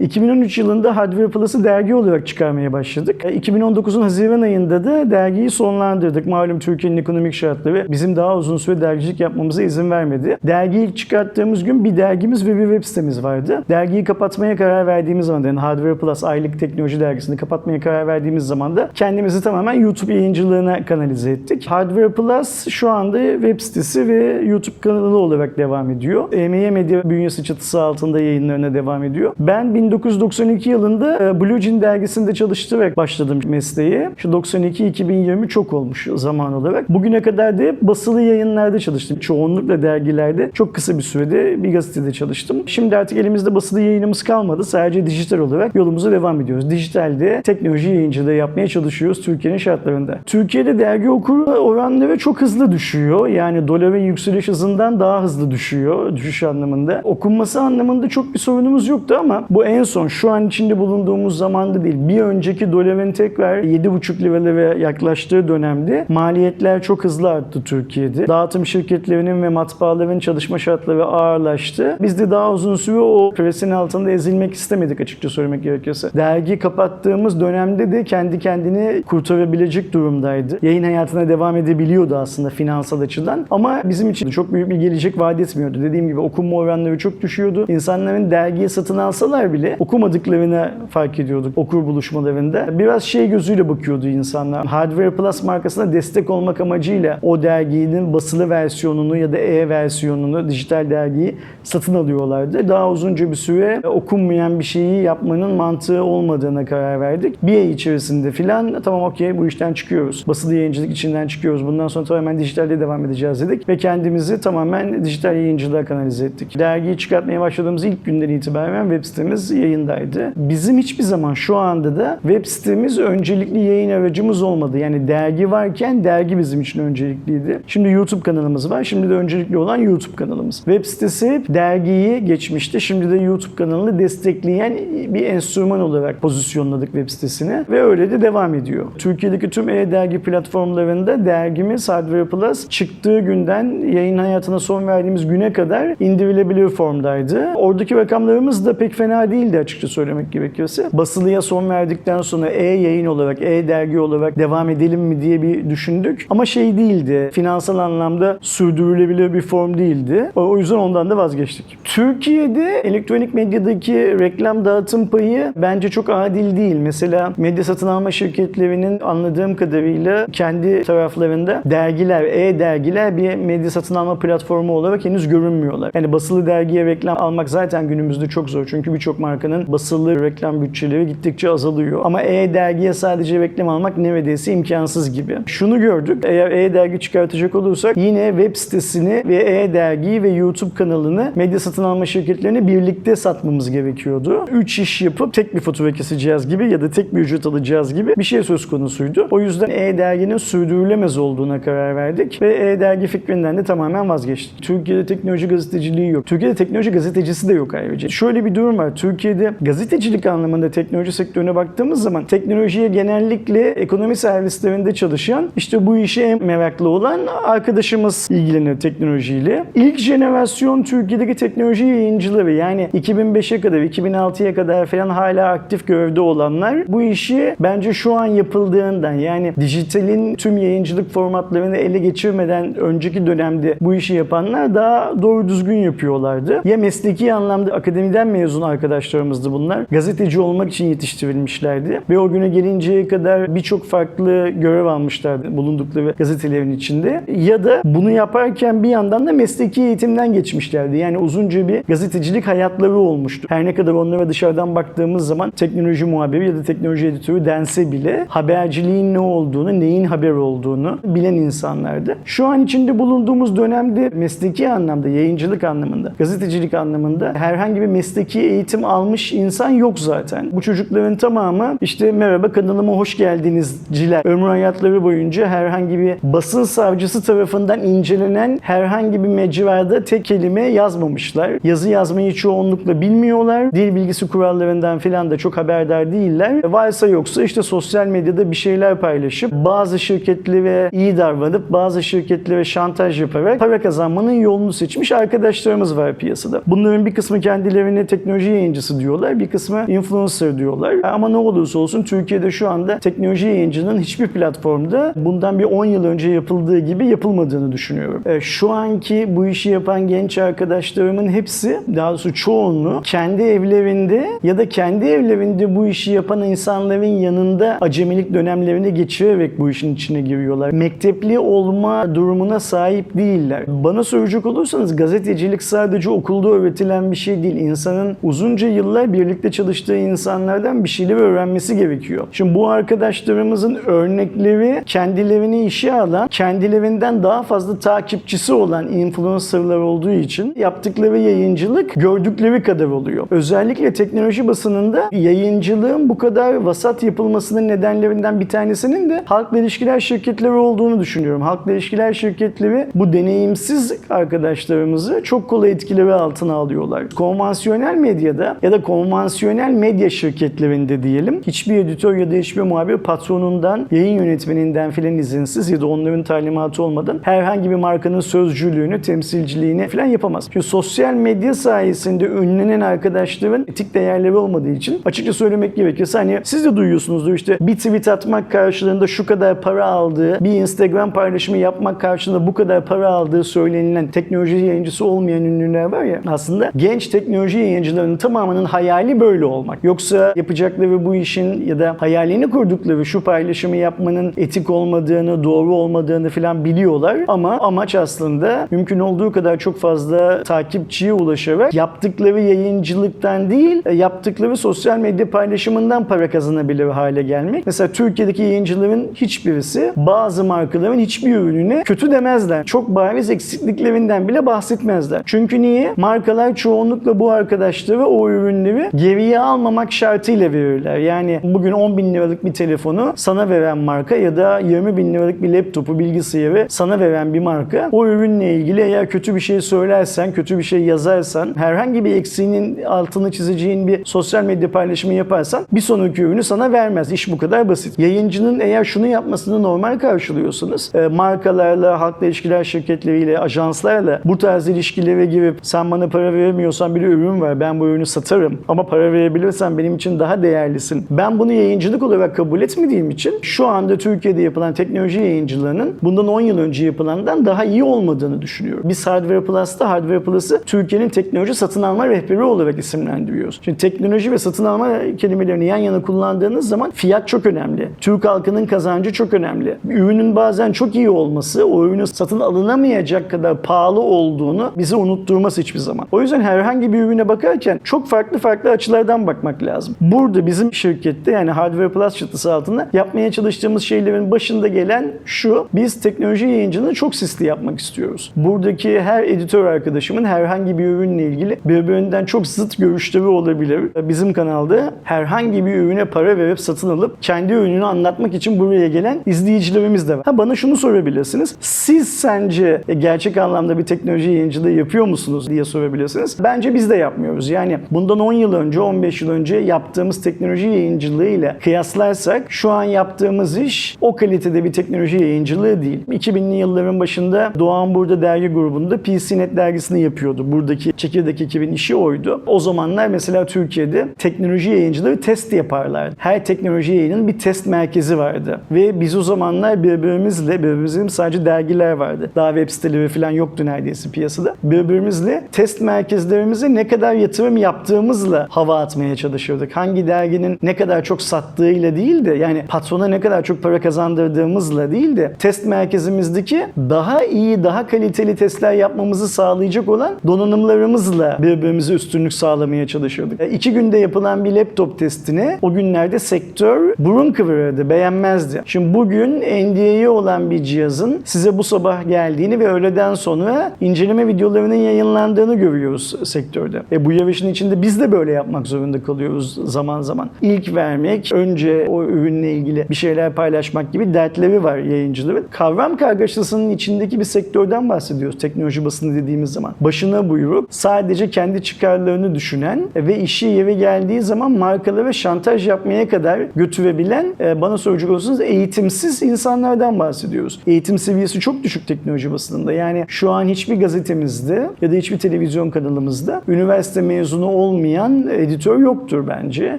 2013 yılında Hardware Plus'ı dergi olarak çıkarmaya başladık. E, 2019'un Haziran ayında da dergiyi sonlandırdık. Malum Türkiye'nin ekonomik şartları bizim daha uzun süre dergicilik yapmamıza izin vermedi. Dergiyi ilk çıkarttığımız gün bir dergimiz ve bir web sitemiz vardı. Dergiyi kapatmaya karar verdiğimiz zaman yani Hardware Plus aylık teknoloji dergisini kapatmaya karar verdiğimiz zaman da kendimizi tamamen YouTube yayıncılığına kanalize ettik. Hardware Plus şu anda web sitesi ve YouTube kanalı olarak devam ediyor. EMEA Medya bünyesi çatısı altında yayınlarına devam ediyor. Ben 1992 yılında e, Blue Jean dergisinde çalıştırarak başladım mesleğe. Şu 92-2020 çok olmuş zaman olarak. Bugüne kadar da hep basılı yayınlarda çalıştım. Çoğunlukla dergilerde çok kısa bir sürede bir gazetede çalıştım. Şimdi artık elimizde basılı yayınımız kalmadı. Sadece dijital olarak yolumuza devam ediyoruz. Dijitalde teknoloji yayıncılığı yapmaya çalışıyoruz Türkiye'nin şartlarında. Türkiye'de dergi okur oranları çok hızlı düşüyor. Yani doların yükseliş hızından daha hızlı düşüyor. Düşüş anlamında. Okunması anlamında çok bir sorunumuz yoktu ama bu en son şu an içinde bulunduğumuz zamanda değil. Bir önceki doların tekrar 7,5 liralara yaklaştığı dönemde maliyetler çok hızlı arttı Türkiye'de. Dağıtım şirketlerinin ve matbaaların çalışma şartları ağırlaştı. Biz de daha uzun süre o presin altında ezilmek istemedik açıkça söylemek gerekirse. Dergi kapattığımız dönemde de kendi kendini kurtarabilecek durumdaydı. Yayın hayatına devam edebiliyordu aslında finansal açıdan. Ama bizim için çok büyük bir gelecek vaat etmiyordu. Dediğim gibi okunma oranları çok düşüyordu. İnsanların dergiyi satın alsalar bile okumadıklarını fark ediyorduk okur buluşmalarında. Biraz şey gözüyle bakıyordu insanlar. Hardware Plus markasına destek olmak amacıyla o derginin basılı versiyonunu ya da e-versiyonunu, dijital dergiyi satın alıyorlardı. Daha uzunca bir süre okunmayan bir şeyi yapmanın mantığı olmadığına karar verdik. Bir ay içerisinde filan tamam okey bu işten çıkıyoruz. Basılı yayıncılık içinden çıkıyoruz. Bundan sonra tamamen dijitalde devam edeceğiz dedik ve kendimizi tamamen dijital yayıncılığa kanalize ettik. Dergiyi çıkartmaya başladığımız ilk günden itibaren web sitemiz yayındaydı. Bizim hiçbir zaman şu anda da web sitemiz öncelikli yayın aracımız olmadı. Yani dergi varken dergi bizim için öncelikliydi. Şimdi YouTube kanalımız var. Şimdi de öncelikli olan YouTube kanalımız. Web sitesi dergiyi geçmişti. Şimdi de YouTube kanalını destekleyen bir enstrüman olarak pozisyonladık web sitesini ve öyle de devam ediyor. Türkiye'deki tüm e-dergi platformlarında dergimiz Hardware Plus çıktığı günden yayın hayatına son verdiğimiz güne kadar indirilebilir formdaydı. Oradaki rakamlarımız da pek fena değildi açıkça söylemek gerekirse. Basılıya son verdikten sonra e-yayın olarak, e-dergi olarak devam edelim mi diye bir düşündük. Ama şey değildi, finansal anlamda sürdürülebilir bir form değildi. O yüzden ondan da vazgeçtik. Türkiye'de elektronik medyadaki reklam dağıtım payı bence çok adil değil. Mesela medya satın alma şirketlerinin anladığım kadarıyla kendi taraflarında dergiler, e-dergiler bir medya satın alma platformu olarak henüz görünmüyorlar. Yani basılı dergiye reklam almak zaten günümüzde çok zor. Çünkü birçok markanın basılı reklam bütçeleri gittikçe azalıyor. Ama e-dergiye sadece reklam almak neredeyse imkansız gibi. Şunu gördük. Eğer e-dergi çıkartacak olursak yine web sitesini ve e-dergiyi ve YouTube kanalını medya satın alma şirketlerine birlikte satmamız gerekiyordu. Üç iş yapıp tek bir fatura keseceğiz gibi ya da tek bir ücret alacağız gibi bir şey söz konusuydu. O yüzden e-derginin sürdürülemez olduğuna karar verdik ve e-dergi fikrinden de tamamen vazgeçtik. Türkiye'de teknoloji gazeteciliği yok. Türkiye'de teknoloji gazetecisi de yok ayrıca. Şöyle bir durum var. Türkiye'de gazetecilik anlamında teknoloji sektörüne baktığımız zaman teknolojiye genellikle ekonomi servislerinde çalışan işte bu işe en meraklı olan arkadaşımız ilgileniyor teknolojiyle. İlk jenerasyon Türkiye'deki teknoloji yayıncıları yani 2005'e kadar 2006'ya kadar falan hala aktif görevde olanlar bu işi bence şu an yapıldığından yani dijitalin tüm yayıncılık formatlarını ele geçirmeden önceki dönemde bu işi yapanlar daha doğru düzgün yapıyorlardı. Ya mesleki anlamda akademiden mezun arkadaşlarımızdı bunlar. Gazeteci olmak için yetiştirilmişlerdi ve o güne gelinceye kadar birçok farklı görev almışlardı bulundukları gazetelerin içinde. Ya da bunu yaparken bir yandan da mesleki eğitimden geçmişlerdi. Yani uzunca bir gazetecilik hayatları olmuştu. Her ne kadar onlara dışarıdan baktığımız zaman teknoloji muhabiri ya da teknoloji editörü dense bile haberciliğin ne olduğunu, neyin haber olduğunu bilen insanlardı. Şu an içinde bulunduğumuz dönemde mesleki anlamda, yayıncılık anlamında, gazetecilik anlamında herhangi bir mesleki eğitim almış insan yok zaten. Bu çocukların tamamı işte merhaba kanalıma hoş geldinizciler. Ömrü hayatları boyunca herhangi bir basın savcısı tarafından incelenen herhangi bir mecrada tek kelime yazmamışlar. Yazı yazmayı çoğunlukla bilmiyorlar. Dil bilgisi kurallarından filan da çok haberdar değiller. Varsa yoksa işte sosyal medyada bir şeyler paylaşıp bazı şirketlere iyi davranıp bazı şirketlere şantaj yaparak para kazanmanın yolunu seçmiş arkadaşlarımız var piyasada. Bunların bir kısmı kendilerini teknoloji yayıncısı yayıncısı diyorlar, bir kısmı influencer diyorlar. Ama ne olursa olsun Türkiye'de şu anda teknoloji yayıncının hiçbir platformda bundan bir 10 yıl önce yapıldığı gibi yapılmadığını düşünüyorum. E, Şu anki bu işi yapan genç arkadaşlarımın hepsi, daha doğrusu çoğunluğu kendi evlerinde ya da kendi evlerinde bu işi yapan insanların yanında acemilik dönemlerini geçirerek bu işin içine giriyorlar. Mektepli olma durumuna sahip değiller. Bana soracak olursanız gazetecilik sadece okulda öğretilen bir şey değil. İnsanın uzunca yıllar birlikte çalıştığı insanlardan bir şeyleri öğrenmesi gerekiyor. Şimdi bu arkadaşlarımızın örnekleri kendilerini işe alan, kendilerinden daha fazla takipçisi olan influencerlar olduğu için yaptıkları yayıncılık gördükleri kadar oluyor. Özellikle teknoloji basınında yayıncılığın bu kadar vasat yapılmasının nedenlerinden bir tanesinin de halkla ilişkiler şirketleri olduğunu düşünüyorum. Halkla ilişkiler şirketleri bu deneyimsiz arkadaşlarımızı çok kolay etkileri altına alıyorlar. Konvansiyonel medyada ya da konvansiyonel medya şirketlerinde diyelim hiçbir editör ya da hiçbir muhabir patronundan, yayın yönetmeninden filan izinsiz ya da onların talimatı olmadan herhangi bir markanın sözcülüğünü, temsilciliğini filan yapamaz. Çünkü sosyal medya sayesinde ünlenen arkadaşların etik değerleri olmadığı için açıkça söylemek gerekirse hani siz de duyuyorsunuzdur işte bir tweet atmak karşılığında şu kadar para aldığı, bir Instagram paylaşımı yapmak karşılığında bu kadar para aldığı söylenilen teknoloji yayıncısı olmayan ünlüler var ya aslında genç teknoloji yayıncılarının tamamının hayali böyle olmak. Yoksa yapacakları bu işin ya da hayalini kurdukları şu paylaşımı yapmanın etik olmadığını, doğru olmadığını filan biliyorlar ama amaç aslında mümkün olduğu kadar çok fazla takipçiye ulaşarak yaptıkları yayıncılıktan değil, e, yaptıkları sosyal medya paylaşımından para kazanabilir hale gelmek. Mesela Türkiye'deki yayıncıların hiçbirisi bazı markaların hiçbir ürününe kötü demezler. Çok bariz eksikliklerinden bile bahsetmezler. Çünkü niye? Markalar çoğunlukla bu arkadaşları o ürünleri geriye almamak şartıyla verirler. Yani bugün 10 bin liralık bir telefonu sana veren marka ya da 20 bin liralık bir laptopu, bilgisayarı sana veren bir marka o ürünle ilgili eğer kötü bir şey söylersen, kötü bir şey yazarsan, herhangi bir eksiğinin altını çizeceğin bir sosyal medya paylaşımı yaparsan bir sonraki ürünü sana vermez. İş bu kadar basit. Yayıncının eğer şunu yapmasını normal karşılıyorsanız e, markalarla, halkla ilişkiler şirketleriyle, ajanslarla bu tarz ilişkilere girip sen bana para veremiyorsan bir ürün var ben bu ürünü satarım ama para verebilirsen benim için daha değerlisin. Ben bunu yayıncılık olarak kabul etmediğim için şu anda Türkiye'de yapılan teknoloji yayıncılığının bundan 10 yıl önce yapılandan daha iyi olmadığını düşünüyorum. Biz Hardware Plus'ta Hardware Plus'ı Türkiye'nin teknoloji satın alma rehberi olarak isimlendiriyoruz. Şimdi teknoloji ve satın alma kelimelerini yan yana kullandığınız zaman fiyat çok önemli. Türk halkının kazancı çok önemli. Ürünün bazen çok iyi olması, o ürünün satın alınamayacak kadar pahalı olduğunu bize unutturmaz hiçbir zaman. O yüzden herhangi bir ürüne bakarken çok farklı farklı açılardan bakmak lazım. Burada bizim şirkette yani Hardware Plus çatısı altında yapmaya çalıştığımız şeylerin başında gelen şu. Biz teknoloji yayıncılığını çok sisli yapmak istiyoruz. Buradaki her editör arkadaşımın herhangi bir ürünle ilgili birbirinden çok zıt görüşleri olabilir. Bizim kanalda herhangi bir ürüne para verip satın alıp kendi ürününü anlatmak için buraya gelen izleyicilerimiz de var. Ha bana şunu sorabilirsiniz. Siz sence gerçek anlamda bir teknoloji yayıncılığı yapıyor musunuz diye sorabilirsiniz. Bence biz de yapmıyoruz. Yani bundan 10 yıl önce, 15 yıl önce yaptığımız teknoloji yayıncılığı ile kıyaslarsak şu an yaptığımız iş o kalitede bir teknoloji yayıncılığı değil. 2000'li yılların başında Doğan Burada dergi grubunda PCNet dergisini yapıyordu. Buradaki çekirdek ekibin işi oydu. O zamanlar mesela Türkiye'de teknoloji yayıncıları test yaparlardı. Her teknoloji yayının bir test merkezi vardı. Ve biz o zamanlar birbirimizle, birbirimizin sadece dergiler vardı. Daha web siteleri falan yoktu neredeyse piyasada. Birbirimizle test merkezlerimize ne kadar yatırım yaptığımızla hava atmaya çalışıyorduk. Hangi derginin ne kadar çok sattığıyla değil de yani patrona ne kadar çok para kazandırdığımızla değil de test merkezimizdeki daha iyi, daha kaliteli testler yapmamızı sağlayacak olan donanımlarımızla birbirimize üstünlük sağlamaya çalışıyorduk. E, İki günde yapılan bir laptop testini o günlerde sektör burun kıvırırdı, beğenmezdi. Şimdi bugün NDA'yı olan bir cihazın size bu sabah geldiğini ve öğleden sonra inceleme videolarının yayınlandığını görüyoruz sektörde. E bu yarışın içinde biz de böyle yapmak zorunda kalıyoruz zaman zaman. İlk vermek, önce o ürünle ilgili bir şeyler paylaşmak gibi dertleri var yayıncıların. Kavram kargaşasının içindeki bir sektörden bahsediyoruz teknoloji basını dediğimiz zaman. Başına buyruk, sadece kendi çıkarlarını düşünen ve işi yeri geldiği zaman markalara şantaj yapmaya kadar götürebilen e, bana soracak olursanız eğitimsiz insanlardan bahsediyoruz. Eğitim seviyesi çok düşük teknoloji basınında. Yani şu an hiçbir gazetemizde ya da hiçbir televizyon kanalımızda üniversite mezunu olmayan olmayan editör yoktur bence.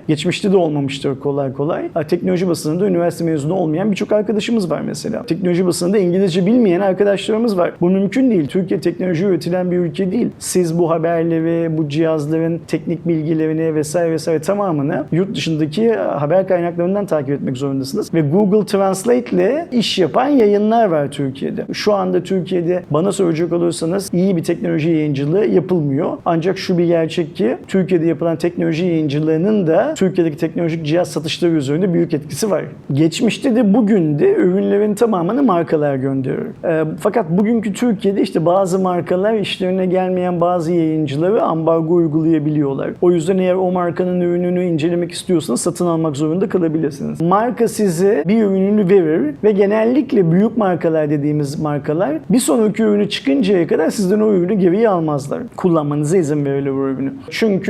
Geçmişte de olmamıştır kolay kolay. Teknoloji basınında üniversite mezunu olmayan birçok arkadaşımız var mesela. Teknoloji basınında İngilizce bilmeyen arkadaşlarımız var. Bu mümkün değil. Türkiye teknoloji üretilen bir ülke değil. Siz bu haberleri, bu cihazların teknik bilgilerini vesaire vesaire tamamını yurt dışındaki haber kaynaklarından takip etmek zorundasınız. Ve Google Translate ile iş yapan yayınlar var Türkiye'de. Şu anda Türkiye'de bana soracak olursanız iyi bir teknoloji yayıncılığı yapılmıyor. Ancak şu bir gerçek ki Türkiye'de yapılan teknoloji yayıncılığının da Türkiye'deki teknolojik cihaz satışları üzerinde büyük etkisi var. Geçmişte de bugün de ürünlerin tamamını markalar gönderiyor. Ee, fakat bugünkü Türkiye'de işte bazı markalar işlerine gelmeyen bazı yayıncıları ambargo uygulayabiliyorlar. O yüzden eğer o markanın ürününü incelemek istiyorsanız satın almak zorunda kalabilirsiniz. Marka size bir ürününü verir ve genellikle büyük markalar dediğimiz markalar bir sonraki ürünü çıkıncaya kadar sizden o ürünü geriye almazlar. Kullanmanıza izin verirler o ürünü.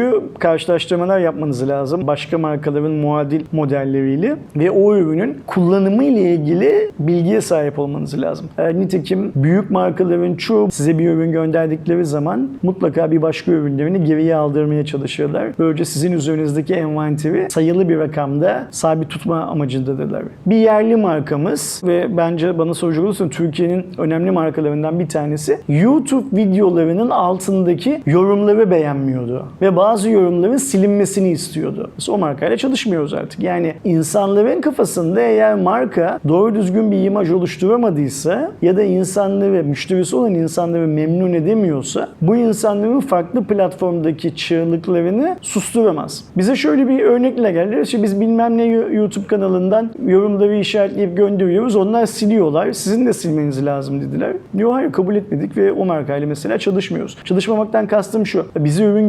Çünkü karşılaştırmalar yapmanız lazım başka markaların muadil modelleriyle ve o ürünün kullanımı ile ilgili bilgiye sahip olmanız lazım. E, nitekim büyük markaların çoğu size bir ürün gönderdikleri zaman mutlaka bir başka ürünlerini geriye aldırmaya çalışırlar. Böylece sizin üzerinizdeki envanteri sayılı bir rakamda sabit tutma amacındadırlar. Bir yerli markamız ve bence bana soracak olursan Türkiye'nin önemli markalarından bir tanesi YouTube videolarının altındaki yorumları beğenmiyordu. Ve bazı yorumların silinmesini istiyordu. Biz o markayla çalışmıyoruz artık. Yani insanların kafasında eğer marka doğru düzgün bir imaj oluşturamadıysa ya da insanları, müşterisi olan insanları memnun edemiyorsa bu insanların farklı platformdaki çığlıklarını susturamaz. Bize şöyle bir örnekle geldiler. İşte biz bilmem ne YouTube kanalından yorumları işaretleyip gönderiyoruz. Onlar siliyorlar. Sizin de silmeniz lazım dediler. Diyor hayır kabul etmedik ve o markayla mesela çalışmıyoruz. Çalışmamaktan kastım şu. Bizi ürün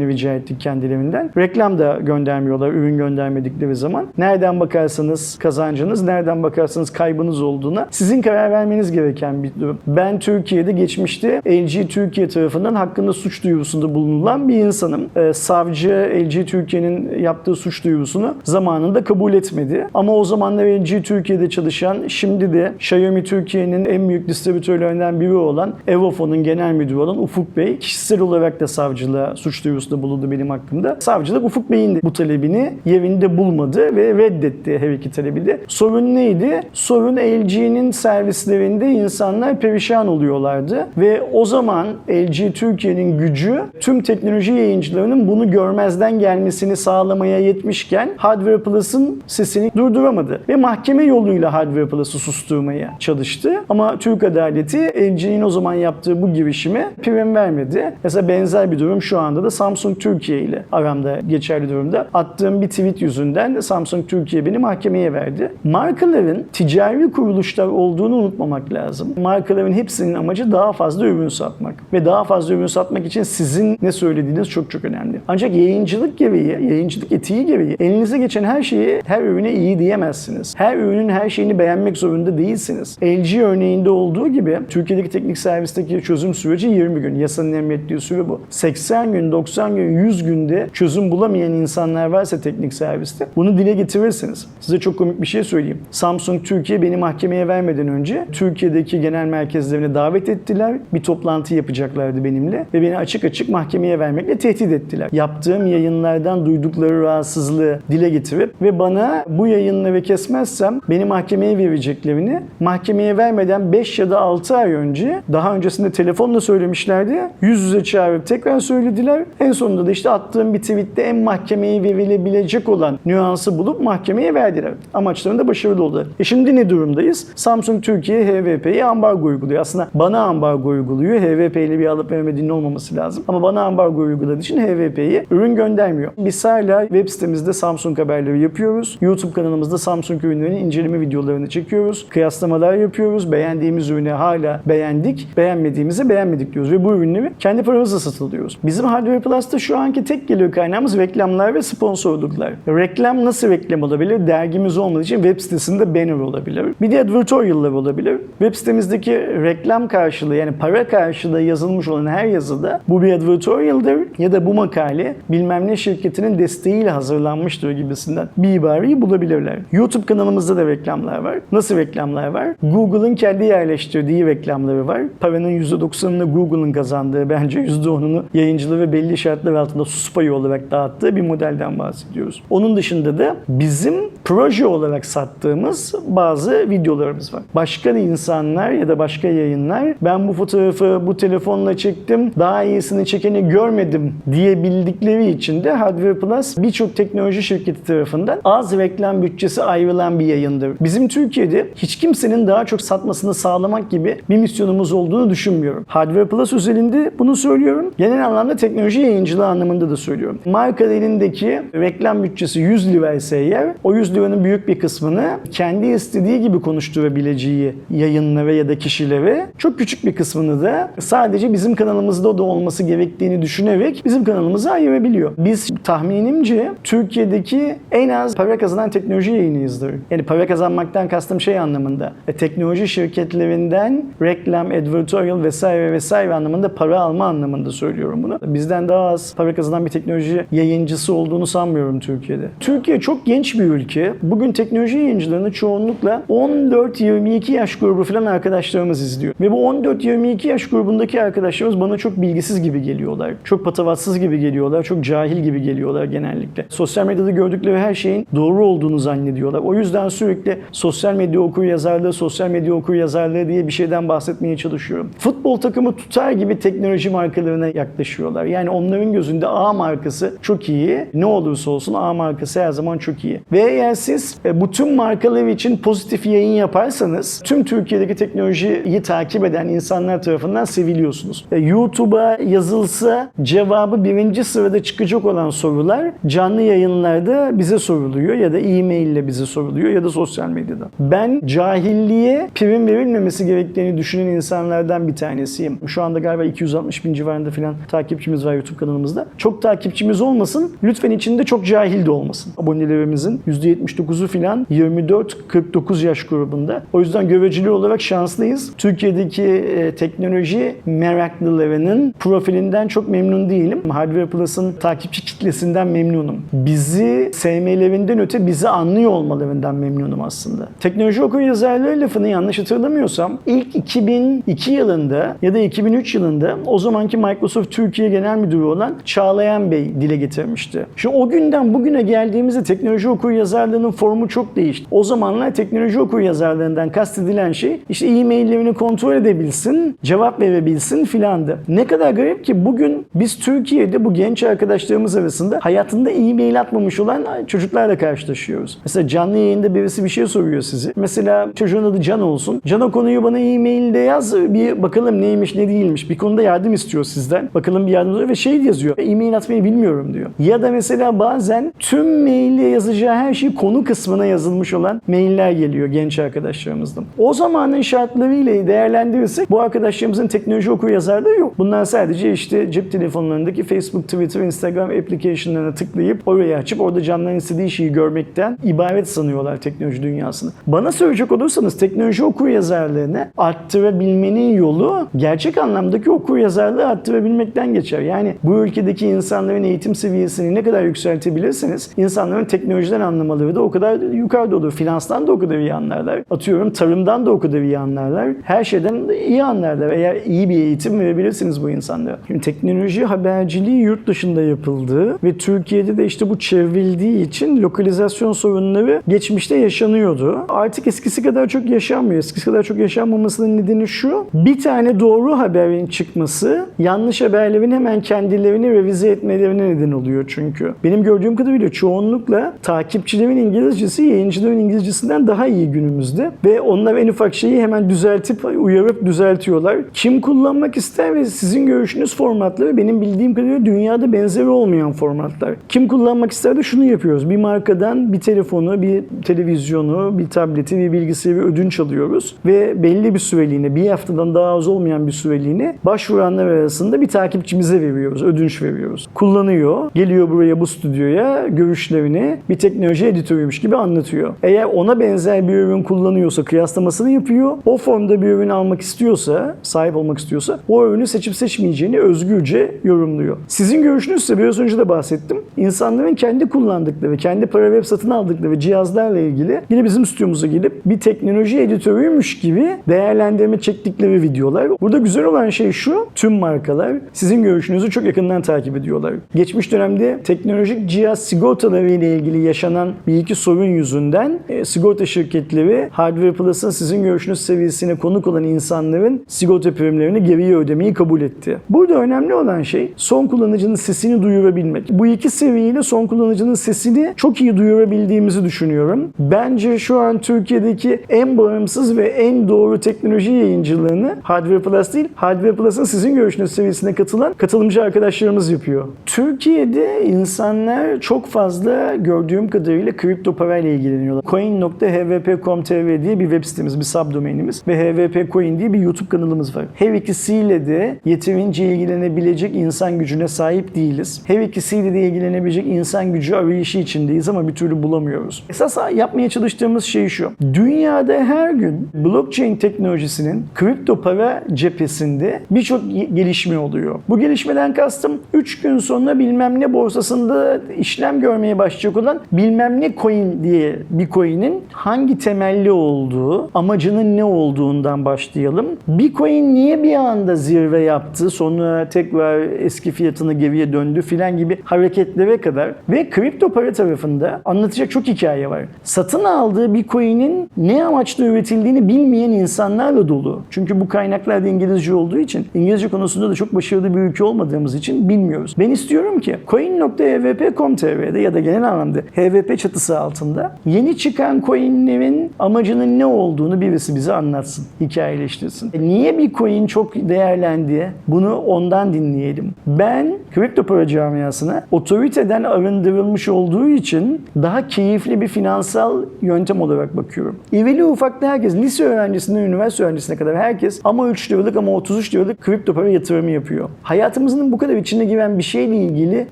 göndermemelerini rica ettik kendilerinden. Reklam da göndermiyorlar ürün göndermedikleri zaman. Nereden bakarsanız kazancınız, nereden bakarsanız kaybınız olduğuna sizin karar vermeniz gereken bir durum. Ben Türkiye'de geçmişte LG Türkiye tarafından hakkında suç duyurusunda bulunulan bir insanım. Ee, savcı LG Türkiye'nin yaptığı suç duyurusunu zamanında kabul etmedi. Ama o zamanlar LG Türkiye'de çalışan, şimdi de Xiaomi Türkiye'nin en büyük distribütörlerinden biri olan Evofon'un genel müdürü olan Ufuk Bey kişisel olarak da savcılığa suç duyurusunda bulundu benim hakkımda. Savcılık Ufuk Bey'in bu talebini yerinde bulmadı ve reddetti her iki talebi de. Sorun neydi? Sorun LG'nin servislerinde insanlar perişan oluyorlardı ve o zaman LG Türkiye'nin gücü tüm teknoloji yayıncılarının bunu görmezden gelmesini sağlamaya yetmişken Hardware Plus'ın sesini durduramadı ve mahkeme yoluyla Hardware Plus'ı susturmaya çalıştı. Ama Türk adaleti LG'nin o zaman yaptığı bu girişime prim vermedi. Mesela benzer bir durum şu anda da Samsung Türkiye ile aramda geçerli durumda. Attığım bir tweet yüzünden Samsung Türkiye beni mahkemeye verdi. Markaların ticari kuruluşlar olduğunu unutmamak lazım. Markaların hepsinin amacı daha fazla ürün satmak. Ve daha fazla ürün satmak için sizin ne söylediğiniz çok çok önemli. Ancak yayıncılık gereği, yayıncılık etiği gereği elinize geçen her şeyi her ürüne iyi diyemezsiniz. Her ürünün her şeyini beğenmek zorunda değilsiniz. LG örneğinde olduğu gibi Türkiye'deki teknik servisteki çözüm süreci 20 gün. Yasanın emrettiği süre bu. 80 gün, 90 gün, 100 günde çözüm bulamayan insanlar varsa teknik serviste bunu dile getirirsiniz. Size çok komik bir şey söyleyeyim. Samsung Türkiye beni mahkemeye vermeden önce Türkiye'deki genel merkezlerine davet ettiler. Bir toplantı yapacaklardı benimle ve beni açık açık mahkemeye vermekle tehdit ettiler. Yaptığım yayınlardan duydukları rahatsızlığı dile getirip ve bana bu yayınları kesmezsem beni mahkemeye vereceklerini mahkemeye vermeden 5 ya da 6 ay önce daha öncesinde telefonla söylemişlerdi. Yüz yüze çağırıp tekrar söylediler. En sonunda da işte attığım bir tweette en mahkemeye verilebilecek olan nüansı bulup mahkemeye verdiler. Amaçlarında başarılı oldular. E şimdi ne durumdayız? Samsung Türkiye HVP'ye ambargo uyguluyor. Aslında bana ambargo uyguluyor. HVP ile bir alıp veremediğinin olmaması lazım. Ama bana ambargo uyguladığı için HVP'ye ürün göndermiyor. Biz hala web sitemizde Samsung haberleri yapıyoruz. YouTube kanalımızda Samsung ürünlerinin inceleme videolarını çekiyoruz. Kıyaslamalar yapıyoruz. Beğendiğimiz ürünü hala beğendik. Beğenmediğimizi beğenmedik diyoruz. Ve bu ürünleri kendi paramızla satın alıyoruz. Bizim Hardware Plus'ta şu anki tek gelir kaynağımız reklamlar ve sponsorluklar. Reklam nasıl reklam olabilir? Dergimiz olmadığı için web sitesinde banner olabilir. Bir de advertorial'lar olabilir. Web sitemizdeki reklam karşılığı yani para karşılığı yazılmış olan her yazıda bu bir advertorial'dır ya da bu makale bilmem ne şirketinin desteğiyle hazırlanmıştır gibisinden bir ibareyi bulabilirler. YouTube kanalımızda da reklamlar var. Nasıl reklamlar var? Google'ın kendi yerleştirdiği reklamları var. Paranın %90'ını Google'ın kazandığı bence %10'unu yayıncılığı ve belli şartlar altında sus payı olarak dağıttığı bir modelden bahsediyoruz. Onun dışında da bizim proje olarak sattığımız bazı videolarımız var. Başka insanlar ya da başka yayınlar ben bu fotoğrafı bu telefonla çektim daha iyisini çekeni görmedim diyebildikleri için de Hardware Plus birçok teknoloji şirketi tarafından az reklam bütçesi ayrılan bir yayındır. Bizim Türkiye'de hiç kimsenin daha çok satmasını sağlamak gibi bir misyonumuz olduğunu düşünmüyorum. Hardware Plus özelinde bunu söylüyorum. Genel anlamda teknoloji yayıncılığı anlamında da söylüyorum. Marka elindeki reklam bütçesi 100 lira ise eğer o 100 liranın büyük bir kısmını kendi istediği gibi konuşturabileceği yayınlara ya da kişilere çok küçük bir kısmını da sadece bizim kanalımızda da olması gerektiğini düşünerek bizim kanalımıza ayırabiliyor. Biz tahminimce Türkiye'deki en az para kazanan teknoloji yayınıyızdır. Yani para kazanmaktan kastım şey anlamında. E, teknoloji şirketlerinden reklam, advertorial vesaire vesaire anlamında para alma anlamında söylüyorum bunu. Bizden daha az para bir teknoloji yayıncısı olduğunu sanmıyorum Türkiye'de. Türkiye çok genç bir ülke. Bugün teknoloji yayıncılarını çoğunlukla 14-22 yaş grubu falan arkadaşlarımız izliyor. Ve bu 14-22 yaş grubundaki arkadaşlarımız bana çok bilgisiz gibi geliyorlar. Çok patavatsız gibi geliyorlar. Çok cahil gibi geliyorlar genellikle. Sosyal medyada gördükleri her şeyin doğru olduğunu zannediyorlar. O yüzden sürekli sosyal medya okur yazarlığı, sosyal medya okur yazarlığı diye bir şeyden bahsetmeye çalışıyorum. Futbol takımı tutar gibi teknoloji markalarına yaklaşıyorlar. Yani onların gözünde A markası çok iyi. Ne olursa olsun A markası her zaman çok iyi. Ve eğer siz e, bu tüm markalar için pozitif yayın yaparsanız tüm Türkiye'deki teknolojiyi takip eden insanlar tarafından seviliyorsunuz. E, YouTube'a yazılsa cevabı birinci sırada çıkacak olan sorular canlı yayınlarda bize soruluyor ya da e-mail ile bize soruluyor ya da sosyal medyada. Ben cahilliğe prim verilmemesi gerektiğini düşünen insanlardan bir tanesiyim. Şu anda galiba 260 bin civarında falan takipçimiz var YouTube kanalımızda. Çok takipçimiz olmasın. Lütfen içinde çok cahil de olmasın. Abonelerimizin %79'u falan 24-49 yaş grubunda. O yüzden göreceli olarak şanslıyız. Türkiye'deki e, teknoloji meraklılarının profilinden çok memnun değilim. Hardware Plus'ın takipçi kitlesinden memnunum. Bizi sevmelerinden öte bizi anlıyor olmalarından memnunum aslında. Teknoloji okur yazarlığı lafını yanlış hatırlamıyorsam ilk 2002 yılında ya da 2003 yılında o zamanki Microsoft Türkiye Genel Müdürü olan Çağlayan Bey dile getirmişti. Şimdi o günden bugüne geldiğimizde teknoloji okur yazarlığının formu çok değişti. O zamanlar teknoloji okur yazarlığından kastedilen şey işte e-maillerini kontrol edebilsin, cevap verebilsin filandı. Ne kadar garip ki bugün biz Türkiye'de bu genç arkadaşlarımız arasında hayatında e-mail atmamış olan çocuklarla karşılaşıyoruz. Mesela canlı yayında birisi bir şey soruyor sizi. Mesela çocuğun adı Can olsun. Can o konuyu bana e-mailde yaz bir bakalım neymiş ne değilmiş. Bir konuda yardım istiyor sizden. Bakalım bir yardım ve şey yazıyor. E-mail atmayı bilmiyorum diyor. Ya da mesela bazen tüm maille yazacağı her şey konu kısmına yazılmış olan mailler geliyor genç arkadaşlarımızdan. O zamanın şartlarıyla değerlendirirsek bu arkadaşlarımızın teknoloji okur yazarlığı yok. Bunlar sadece işte cep telefonlarındaki Facebook, Twitter, Instagram application'larına tıklayıp orayı açıp orada canların istediği şeyi görmekten ibaret sanıyorlar teknoloji dünyasını. Bana söyleyecek olursanız teknoloji okur yazarlığını arttırabilmenin yolu gerçek anlamdaki okur yazarlığı arttırabilmekten geçer. Yani bu ülkedeki insanların eğitim seviyesini ne kadar yükseltebilirseniz insanların teknolojiden anlamaları da o kadar yukarıda olur. Finanstan da o kadar iyi anlarlar. Atıyorum tarımdan da o kadar iyi anlarlar. Her şeyden de iyi anlarlar. Eğer iyi bir eğitim verebilirsiniz bu insanlara. Şimdi teknoloji haberciliği yurt dışında yapıldı ve Türkiye'de de işte bu çevrildiği için lokalizasyon sorunları geçmişte yaşanıyordu. Artık eskisi kadar çok yaşanmıyor. Eskisi kadar çok yaşanmamasının nedeni şu. Bir tane doğru haberin çıkması yanlış haberlerin hemen kendilerini revize etmelerine neden oluyor çünkü. Benim gördüğüm kadarıyla çoğunlukla takipçilerin İngilizcesi yayıncıların İngilizcesinden daha iyi günümüzde ve onlar en ufak şeyi hemen düzeltip uyarıp düzeltiyorlar. Kim kullanmak ister ve sizin görüşünüz formatları benim bildiğim kadarıyla dünyada benzeri olmayan formatlar. Kim kullanmak ister de şunu yapıyoruz. Bir markadan bir telefonu, bir televizyonu, bir tableti, bir bilgisayarı ödünç alıyoruz ve belli bir süreliğine, bir haftadan daha az olmayan bir süreliğine başvuranlar arasında bir takipçimize veriyoruz, ödünç veriyoruz. Kullanıyor, geliyor buraya bu stüdyoya görüşlerini bir teknoloji editörüymüş gibi anlatıyor. Eğer ona benzer bir ürün kullanıyorsa kıyaslamasını yapıyor. O formda bir ürün almak istiyorsa, sahip olmak istiyorsa o ürünü seçip seçmeyeceğini özgürce yorumluyor. Sizin görüşünüz ise biraz önce de bahsettim. İnsanların kendi kullandıkları, kendi para web satın aldıkları cihazlarla ilgili yine bizim stüdyomuza gelip bir teknoloji editörüymüş gibi değerlendirme çektikleri videolar. Burada güzel olan şey şu, tüm markalar sizin görüşünüzü çok yakın yakından takip ediyorlar. Geçmiş dönemde teknolojik cihaz sigortaları ile ilgili yaşanan bir iki sorun yüzünden e, sigorta şirketleri Hardware Plus'ın sizin görüşünüz seviyesine konuk olan insanların sigorta primlerini geriye ödemeyi kabul etti. Burada önemli olan şey son kullanıcının sesini duyurabilmek. Bu iki seviyeyle son kullanıcının sesini çok iyi duyurabildiğimizi düşünüyorum. Bence şu an Türkiye'deki en bağımsız ve en doğru teknoloji yayıncılığını Hardware Plus değil, Hardware Plus'ın sizin görüşünüz seviyesine katılan katılımcı arkadaşlarımız yapıyor. Türkiye'de insanlar çok fazla gördüğüm kadarıyla kripto parayla ilgileniyorlar. Coin.hvp.com.tr diye bir web sitemiz, bir subdomainimiz ve HVP Coin diye bir YouTube kanalımız var. Her ikisiyle de yeterince ilgilenebilecek insan gücüne sahip değiliz. Her ikisiyle de ilgilenebilecek insan gücü arayışı içindeyiz ama bir türlü bulamıyoruz. Esas yapmaya çalıştığımız şey şu. Dünyada her gün blockchain teknolojisinin kripto para cephesinde birçok gelişme oluyor. Bu gelişmeden kastım 3 gün sonra bilmem ne borsasında işlem görmeye başlayacak olan bilmem ne coin diye bir coin'in hangi temelli olduğu, amacının ne olduğundan başlayalım. Bir coin niye bir anda zirve yaptı, sonra tekrar eski fiyatına geriye döndü filan gibi hareketlere kadar ve kripto para tarafında anlatacak çok hikaye var. Satın aldığı bir coin'in ne amaçla üretildiğini bilmeyen insanlarla dolu. Çünkü bu kaynaklar da İngilizce olduğu için İngilizce konusunda da çok başarılı bir ülke olmadığımız için bilmiyoruz. Ben istiyorum ki coin.hvp.com.tr'de ya da genel anlamda HVP çatısı altında yeni çıkan coinlerin amacının ne olduğunu birisi bize anlatsın, hikayeleştirsin. E Niye bir coin çok değerlendi? Bunu ondan dinleyelim. Ben kripto para camiasına otoriteden arındırılmış olduğu için daha keyifli bir finansal yöntem olarak bakıyorum. İveli ufaklı herkes, lise öğrencisinden üniversite öğrencisine kadar herkes ama 3 liralık ama 33 liralık kripto para yatırımı yapıyor. Hayatımızın bu kadar içine giren bir şeyle ilgili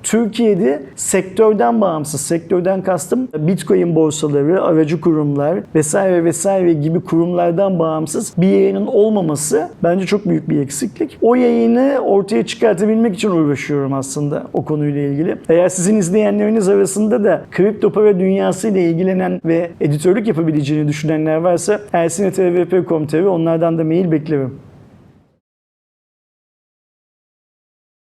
Türkiye'de sektörden bağımsız, sektörden kastım Bitcoin borsaları, aracı kurumlar vesaire vesaire gibi kurumlardan bağımsız bir yayının olmaması bence çok büyük bir eksiklik. O yayını ortaya çıkartabilmek için uğraşıyorum aslında o konuyla ilgili. Eğer sizin izleyenleriniz arasında da kripto para dünyası ile ilgilenen ve editörlük yapabileceğini düşünenler varsa ersin.tvp.com.tr onlardan da mail beklerim.